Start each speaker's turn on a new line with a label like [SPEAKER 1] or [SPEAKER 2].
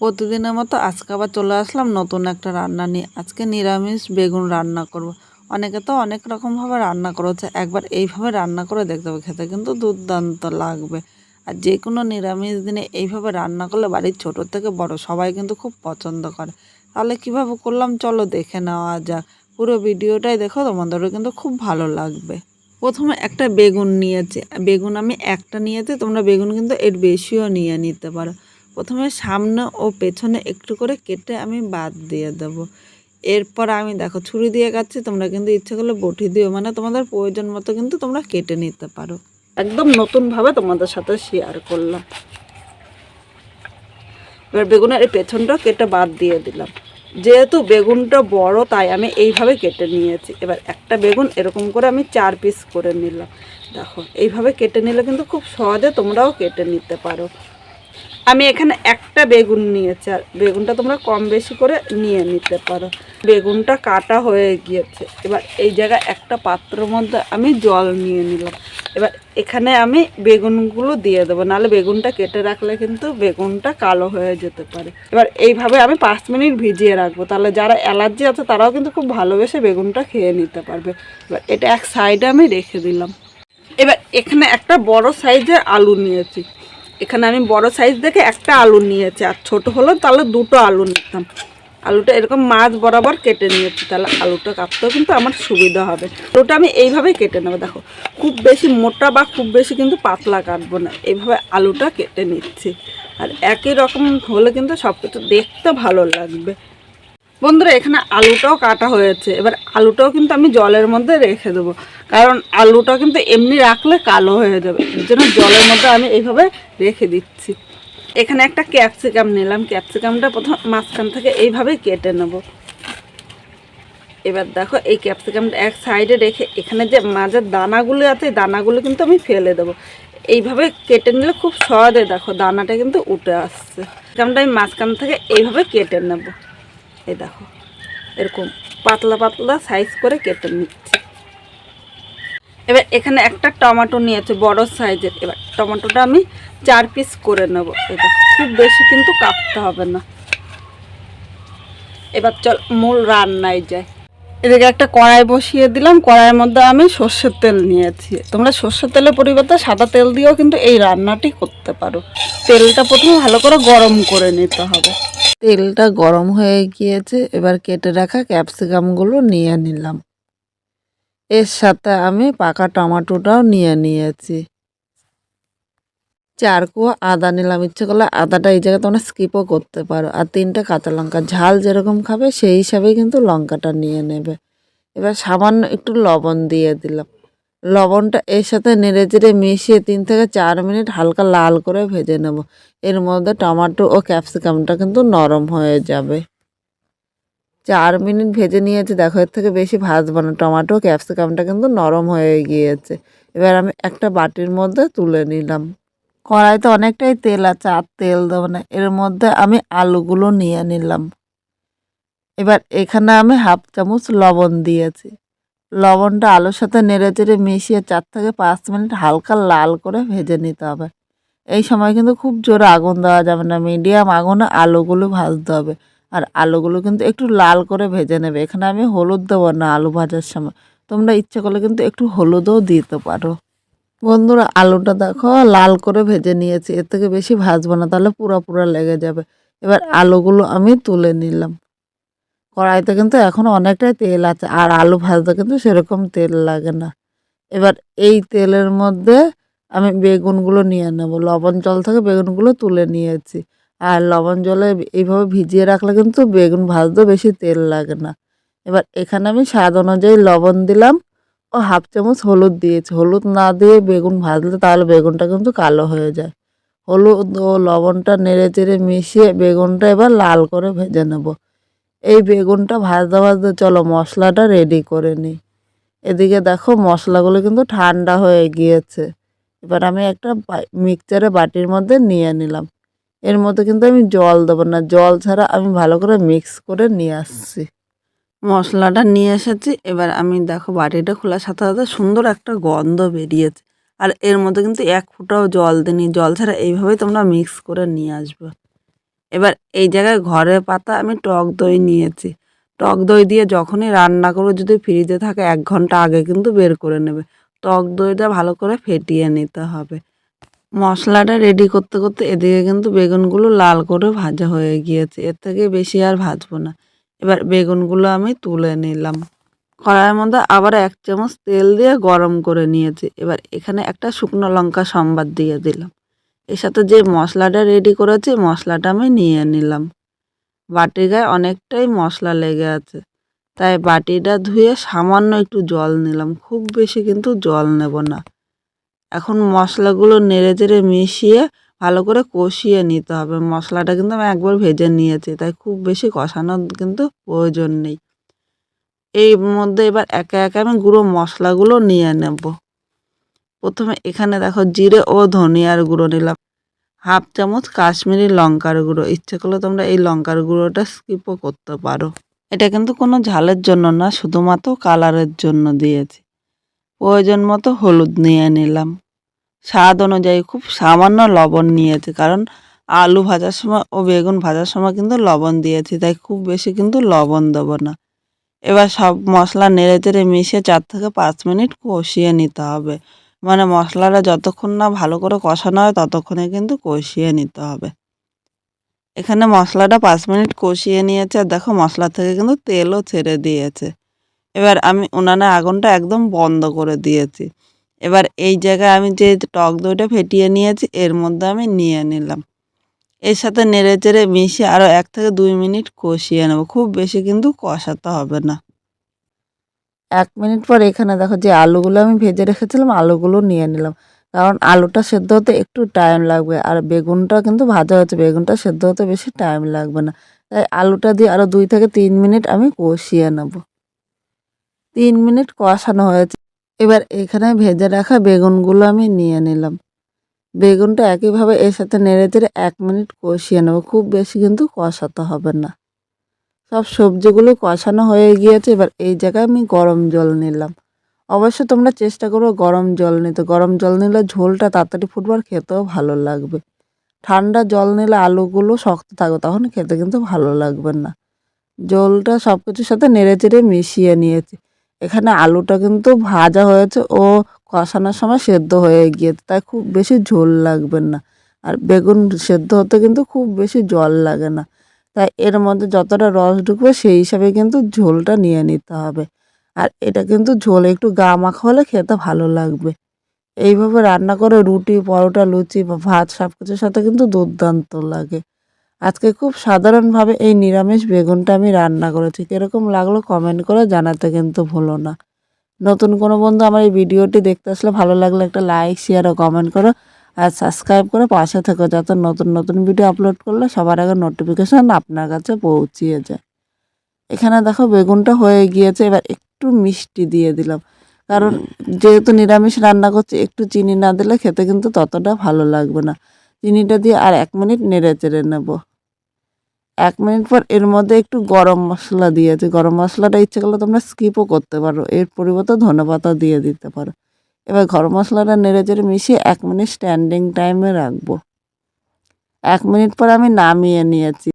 [SPEAKER 1] প্রতিদিনের মতো আজকে আবার চলে আসলাম নতুন একটা রান্না নিয়ে। আজকে নিরামিষ বেগুন রান্না করব। অনেকে তো অনেক রকমভাবে রান্না করেছে, একবার এইভাবে রান্না করে দেখতে হবে, খেতে কিন্তু দুর্দান্ত লাগবে। আর যে কোনো নিরামিষ দিনে এইভাবে রান্না করলে বাড়ির ছোট থেকে বড় সবাই কিন্তু খুব পছন্দ করে। তাহলে কীভাবে করলাম চলো দেখে নেওয়া যাক। পুরো ভিডিওটাই দেখো, তোমাদেরও কিন্তু খুব ভালো লাগবে। প্রথমে একটা বেগুন নিয়েছি। বেগুন আমি একটা নিয়েছি, তোমরা বেগুন কিন্তু এর বেশিও নিয়ে নিতে পারো। প্রথমে সামনে ও পেছনে একটু করে কেটে আমি বাদ দিয়ে দেব। এরপর আমি দেখো ছুরি দিয়ে কাটছি, তোমরা কিন্তু ইচ্ছে করলে বটি দিও মানে তোমাদের প্রয়োজন মতো কিন্তু তোমরা কেটে নিতে পারো। একদম নতুনভাবে তোমাদের সাথে শেয়ার করলাম। এবার বেগুনের এই পেছনটা কেটে বাদ দিয়ে দিলাম। যেহেতু বেগুনটা বড়, তাই আমি এইভাবে কেটে নিয়েছি। এবার একটা বেগুন এরকম করে আমি চার পিস করে নিলাম। দেখো, এইভাবে কেটে নিলে কিন্তু খুব সহজে তোমরাও কেটে নিতে পারো। আমি এখানে একটা বেগুন নিয়েছি, আর বেগুনটা তোমরা কম বেশি করে নিয়ে নিতে পারো। বেগুনটা কাটা হয়ে গিয়েছে। এবার এই জায়গায় একটা পাত্রের মধ্যে আমি জল নিয়ে নিলাম। এবার এখানে আমি বেগুনগুলো দিয়ে দেবো, নাহলে বেগুনটা কেটে রাখলে কিন্তু বেগুনটা কালো হয়ে যেতে পারে। এবার এইভাবে আমি পাঁচ মিনিট ভিজিয়ে রাখব। তাহলে যারা অ্যালার্জি আছে, তারাও কিন্তু খুব ভালোবেসে বেগুনটা খেয়ে নিতে পারবে। এবার এটা এক সাইডে আমি রেখে দিলাম। এবার এখানে একটা বড় সাইজের আলু নিয়েছি। এখানে আমি বড় সাইজ দেখে একটা আলু নিয়েছি, আর ছোট হলো তাহলে দুটো আলু নিতাম। আলুটা এরকম মাছ বরাবর কেটে নিয়েছি, তাহলে আলুটা কাটতেও কিন্তু আমার সুবিধা হবে। আলুটা আমি এইভাবেই কেটে নেব, দেখো, খুব বেশি মোটা বা খুব বেশি কিন্তু পাতলা কাটবো না, এইভাবে আলুটা কেটে নিচ্ছি। আর একই রকম হলে কিন্তু সব কিছু দেখতে ভালো লাগবে। বন্ধুরা, এখানে আলুটাও কাটা হয়েছে। এবার আলুটাও কিন্তু আমি জলের মধ্যে রেখে দেবো। কারণ আলুটা কিন্তু এমনি রাখলে কালো হয়ে যাবে। এর জন্য জলের মধ্যে আমি এইভাবে রেখে দিচ্ছি। এখানে একটা ক্যাপসিকাম নিলাম। ক্যাপসিকামটা প্রথম মাঝখান থেকে এইভাবে কেটে নেব। এবার দেখো, এই ক্যাপসিকামটা এক সাইডে রেখে এখানে যে মাঝের দানাগুলো আছে দানাগুলো কিন্তু আমি ফেলে দেবো। এইভাবে কেটে নিলে খুব সহজে দেখো, দানাটা কিন্তু উঠে আসছে। ক্যাপসিকামটা আমি মাঝখান থেকে এইভাবে কেটে নেব। এই দেখো, এরকম পাতলা পাতলা সাইজ করে কেটে নিচ্ছি। এবার এখানে একটা টমেটো নিয়েছে, বড় সাইজের এবার টমেটোটা আমি চার পিস করে নেব। এটা খুব বেশি কিন্তু কাটতে হবে না। এবার চল, মূল রান্নায় যায় এদিকে একটা কড়াই বসিয়ে দিলাম। কড়াইয়ের মধ্যে আমি সর্ষের তেল নিয়েছি। তোমরা সর্ষের তেলের পরিবর্তে সাদা তেল দিয়েও কিন্তু এই রান্নাটি করতে পারো। তেলটা প্রথমে ভালো করে গরম করে নিতে হবে। তেলটা গরম হয়ে গিয়েছে, এবার কেটে রাখা ক্যাপসিকামগুলো নিয়ে নিলাম। এর সাথে আমি পাকা টমেটোটাও নিয়ে নিয়েছি। চার কুয়া আদা নিলাম, ইচ্ছে করলে আদাটা এই জায়গায় তোমরা স্কিপও করতে পারো। আর তিনটে কাঁচা লঙ্কা, ঝাল যেরকম খাবে সেই হিসাবেই কিন্তু লঙ্কাটা নিয়ে নেবে। এবার সামান্য একটু লবণ দিয়ে দিলাম। লবণটা এর সাথে নেড়ে চেড়ে মিশিয়ে তিন থেকে চার মিনিট হালকা লাল করে ভেজে নেব। এর মধ্যে টমাটো ও ক্যাপসিকামটা কিন্তু নরম হয়ে যাবে। চার মিনিট ভেজে নিয়েছি, দেখো, এর থেকে বেশি ভাজবো না। টমেটো ক্যাপসিকামটা কিন্তু নরম হয়ে গিয়েছে। এবার আমি একটা বাটির মধ্যে তুলে নিলাম। কড়াইতে অনেকটাই তেল আছে, আর তেল দেবো না। এর মধ্যে আমি আলুগুলো নিয়ে নিলাম। এবার এখানে আমি হাফ চামচ লবণ দিয়েছি। লবণটা আলুর সাথে নেড়ে চেড়ে মিশিয়ে চার থেকে পাঁচ মিনিট হালকা লাল করে ভেজে নিতে হবে। এই সময় কিন্তু খুব জোরে আগুন দেওয়া যাবে না, মিডিয়াম আগুনে আলুগুলো ভাজতে হবে। আর আলুগুলো কিন্তু একটু লাল করে ভেজে নেবে। এখানে আমি হলুদ দেবো না আলু ভাজার সময়। তোমরা ইচ্ছে করলে কিন্তু একটু হলুদও দিতে পারো। বন্ধুরা, আলুটা দেখো লাল করে ভেজে নিয়েছি। এর থেকে বেশি ভাজবো না, তাহলে পুরা পুরা লেগে যাবে। এবার আলুগুলো আমি তুলে নিলাম। কড়াইতে কিন্তু এখন অনেকটাই তেল আছে, আর আলু ভাজতে কিন্তু সেরকম তেল লাগে না। এবার এই তেলের মধ্যে আমি বেগুনগুলো নিয়ে নেব। লবণ জল থেকে বেগুনগুলো তুলে নিয়েছি। আর লবণ জলে এইভাবে ভিজিয়ে রাখলে কিন্তু বেগুন ভাজতেও বেশি তেল লাগে না। এবার এখানে আমি স্বাদ অনুযায়ী লবণ দিলাম ও হাফ চামচ হলুদ দিয়েছি। হলুদ না দিয়ে বেগুন ভাজলে তাহলে বেগুনটা কিন্তু কালো হয়ে যায়। হলুদ ও লবণটা নেড়ে চেড়ে মিশিয়ে বেগুনটা এবার লাল করে ভেজে নেব। এই বেগুনটা ভাজতে ভাজতে চলো মশলাটা রেডি করে নিই। এদিকে দেখো মশলাগুলো কিন্তু ঠান্ডা হয়ে গিয়েছে। এবার আমি একটা মিক্সচারে বাটির মধ্যে নিয়ে নিলাম। এর মধ্যে কিন্তু আমি জল দেবো না, জল ছাড়া আমি ভালো করে মিক্স করে নিয়ে আসছি। মশলাটা নিয়ে এসেছি, এবার আমি দেখো বাটিটা খোলার সাথে সাথে সুন্দর একটা গন্ধ বেরিয়েছে। আর এর মধ্যে কিন্তু এক ফুটাও জল দিনি জল ছাড়া এইভাবেই তোমরা মিক্স করে নিয়ে আসবে। এবার এই জায়গায় ঘরে পাতা আমি টক দই নিয়েছি। টক দই দিয়ে যখনই রান্না করব, যদি ফ্রিজে থাকে, এক ঘণ্টা আগে কিন্তু বের করে নেবে। টক দইটা ভালো করে ফেটিয়ে নিতে হবে। মশলাটা রেডি করতে করতে এদিকে কিন্তু বেগুনগুলো লাল করে ভাজা হয়ে গিয়েছে। এর থেকে বেশি আর ভাজবো না। এবার বেগুনগুলো আমি তুলে নিলাম। কড়াইয়ের মধ্যে আবার এক চামচ তেল দিয়ে গরম করে নিয়েছি। এবার এখানে একটা শুকনো লঙ্কা সম্বাদ দিয়ে দিলাম। এর সাথে যে মশলাটা রেডি করেছি, মশলাটা আমি নিয়ে নিলাম। বাটির গায়ে অনেকটাই মশলা লেগে আছে। তাই বাটিটা ধুয়ে সামান্য একটু জল নিলাম। খুব বেশি কিন্তু জল নেব না। এখন মশলাগুলো নেড়ে চেড়ে মিশিয়ে ভালো করে কষিয়ে নিতে হবে। মশলাটা কিন্তু আমি একবার ভেজে নিয়েছি, তাই খুব বেশি কষানোর কিন্তু প্রয়োজন নেই। এই মধ্যে এবার একে একে আমি গুঁড়ো মশলাগুলো নিয়ে নেব। প্রথমে এখানে দেখো জিরে ও ধনিয়ার গুঁড়ো নিলাম। হাফ চামচ কাশ্মীরি লঙ্কার গুঁড়ো। ইচ্ছে করলে তোমরা এই লঙ্কার গুঁড়োটা স্কিপও করতে পারো। এটা কিন্তু কোনো ঝালের জন্য না, শুধুমাত্র কালারের জন্য দিয়েছি। প্রয়োজন মতো হলুদ নিয়ে নিলাম। স্বাদ অনুযায়ী খুব সামান্য লবণ নিয়েছি, কারণ আলু ভাজার সময় ও বেগুন ভাজার সময় কিন্তু লবণ দিয়েছি, তাই খুব বেশি কিন্তু লবণ দেবো না। এবার সব মশলা নেড়ে চেড়ে মিশিয়ে চার থেকে পাঁচ মিনিট কষিয়ে নিতে হবে। মানে মশলাটা যতক্ষণ না ভালো করে কষানো হয়, ততক্ষণে কিন্তু কষিয়ে নিতে হবে। এখানে মশলাটা পাঁচ মিনিট কষিয়ে নিয়েছে আর দেখো মশলা থেকে কিন্তু তেলও ছেড়ে দিয়েছে। এবার আমি উনানে আগুনটা একদম বন্ধ করে দিয়েছি। এবার এই জায়গায় আমি যে টক দইটা ফেটিয়ে নিয়েছি, এর মধ্যে আমি নিয়ে নিলাম। এর সাথে নেড়ে চেড়ে মিশিয়ে আরও এক থেকে দুই মিনিট কষিয়ে নেব। খুব বেশি কিন্তু কষাতে হবে না। এক মিনিট পর এখানে দেখো যে আলুগুলো আমি ভেজে রেখেছিলাম, আলুগুলো নিয়ে নিলাম। কারণ আলুটা সেদ্ধ হতে একটু টাইম লাগবে, আর বেগুনটা কিন্তু ভাজা হচ্ছে বেগুনটা সেদ্ধ হতে বেশি টাইম লাগবে না। তাই আলুটা দিয়ে আরও দুই থেকে তিন মিনিট আমি কষিয়ে নেব। তিন মিনিট কষানো হয়েছে। এবার এখানে ভেজে রাখা বেগুনগুলো আমি নিয়ে নিলাম। বেগুনটা একইভাবে এর সাথে নেড়ে চেড়ে এক মিনিট কষিয়ে নেব, খুব বেশি কিন্তু কষাতে হবে না। সব সবজিগুলো কষানো হয়ে গিয়েছে। এবার এই জায়গায় আমি গরম জল নিলাম। অবশ্য তোমরা চেষ্টা করো গরম জল নিতে। গরম জল নিলে ঝোলটা তাড়াতাড়ি ফুটবার খেতেও ভালো লাগবে। ঠান্ডা জল নিলে আলুগুলো শক্ত থাকবে, তখন খেতে কিন্তু ভালো লাগবে না। জলটা সব কিছুর সাথে নেড়ে চেড়ে মিশিয়ে নিয়েছি। এখানে আলুটা কিন্তু ভাজা হয়েছে, ও কষানোর সময় সেদ্ধ হয়ে গিয়েছে, তাই খুব বেশি ঝোল লাগবে না। আর বেগুন সেদ্ধ হতে কিন্তু খুব বেশি জল লাগে না। তাই এর মধ্যে যতটা রস ঢুকবে সেই হিসাবে কিন্তু ঝোলটা নিয়ে নিতে হবে। আর এটা কিন্তু ঝোল, একটু গা মাখা হলে খেতে ভালো লাগবে। এইভাবে রান্না করে রুটি, পরোটা, লুচি বা ভাত সব কিছুর সাথে কিন্তু দুর্দান্ত লাগে। আজকে খুব সাধারণভাবে এই নিরামিষ বেগুনটা আমি রান্না করেছি। কীরকম লাগল কমেন্ট করে জানাতে কিন্তু ভুলো না। নতুন কোনো বন্ধু আমার এই ভিডিওটি দেখতে আসলে ভালো লাগলে একটা লাইক, শেয়ার ও কমেন্ট করো। আর সাবস্ক্রাইব করে পাশে থেকো। যাতে নতুন নতুন ভিডিও আপলোড করলে সবার আগে নোটিফিকেশান আপনার কাছে পৌঁছিয়ে যায়। এখানে দেখো বেগুনটা হয়ে গিয়েছে এবার একটু মিষ্টি দিয়ে দিলাম। কারণ যেহেতু নিরামিষ রান্না করছি একটু চিনি না দিলে খেতে কিন্তু ততটা ভালো লাগবে না। চিনিটা দিয়ে আর এক মিনিট নেড়ে চেড়ে নেব। এক মিনিট পর এর মধ্যে একটু গরম মশলা দিয়েছি। গরম মশলাটা ইচ্ছে করলে তোমরা স্কিপও করতে পারো। এর পরিবর্তে ধনেপাতা দিয়ে দিতে পারো। এবার গরম মশলাটা নেড়ে চেড়ে মিশিয়ে এক মিনিট স্ট্যান্ডিং টাইমে রাখব। এক মিনিট পর আমি নামিয়ে নিয়েছি।